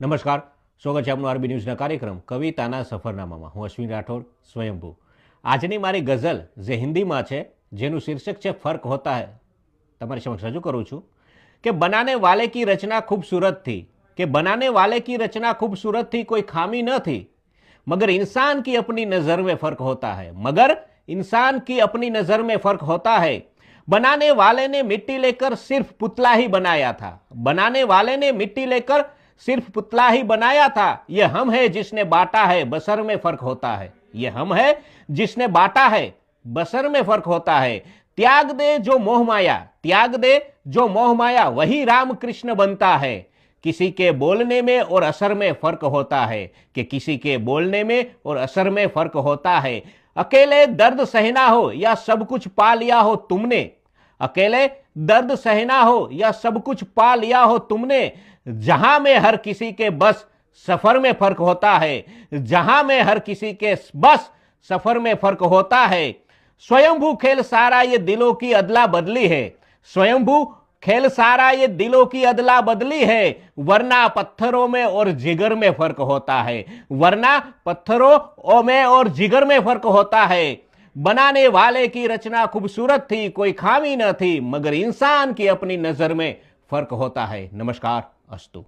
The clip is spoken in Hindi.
નમસ્કાર સ્વાગત છે આપનું આરબી ન્યૂઝના કાર્યક્રમ કવિતાના સફરનામામાં હું અશ્વિન રાઠોડ સ્વયંભૂ આજની મારી ગઝલ જે હિન્દીમાં છે જેનું શીર્ષક છે ફર્ક હોતા હૈ તમારી સમક્ષ રજૂ કરું છું કે બનાને વાલે કી રચના ખૂબસૂરત थी કે बनाने वाले की रचना खूबसूरत थी कोई खामी न थी मगर इंसान की अपनी नजर में फर्क होता है मगर इंसान की अपनी नजर में फर्क होता है बनाने वाले ने मिट्टी लेकर सिर्फ पुतला ही बनाया था बनाने वाले ने मिट्टी लेकर सिर्फ़ पुतला ही बनाया था। यह हम है जिसने बांटा है, बसर में फ़र्क होता है। यह हम है जिसने बांटा है, बसर में फ़र्क होता है। त्याग दे जो मोह माया, त्याग दे जो मोह माया, वही राम कृष्ण बनता है। किसी के बोलने में और असर में फ़र्क होता है। कि किसी के बोलने में और असर में फ़र्क होता है। अकेले दर्द सहना हो या सब कुछ पा लिया हो तुमने, अकेले दर्द सहना हो या सब कुछ पा लिया हो तुमने, जहाँ में हर किसी के बस सफ़र में फ़र्क होता है, जहाँ में हर किसी के बस सफ़र में फ़र्क होता है। स्वयंभू खेल सारा ये दिलों की अदला बदली है। स्वयंभू खेल सारा ये दिलों की अदला बदली है। वरना पत्थरों में और जिगर में फ़र्क होता है। वरना पत्थरों में और जिगर में फ़र्क होता है। बनाने वाले की रचना खूबसूरत थी, कोई खामी न थी, मगर इंसान की अपनी नज़र में फ़र्क होता है। नमस्कार, अस्तु।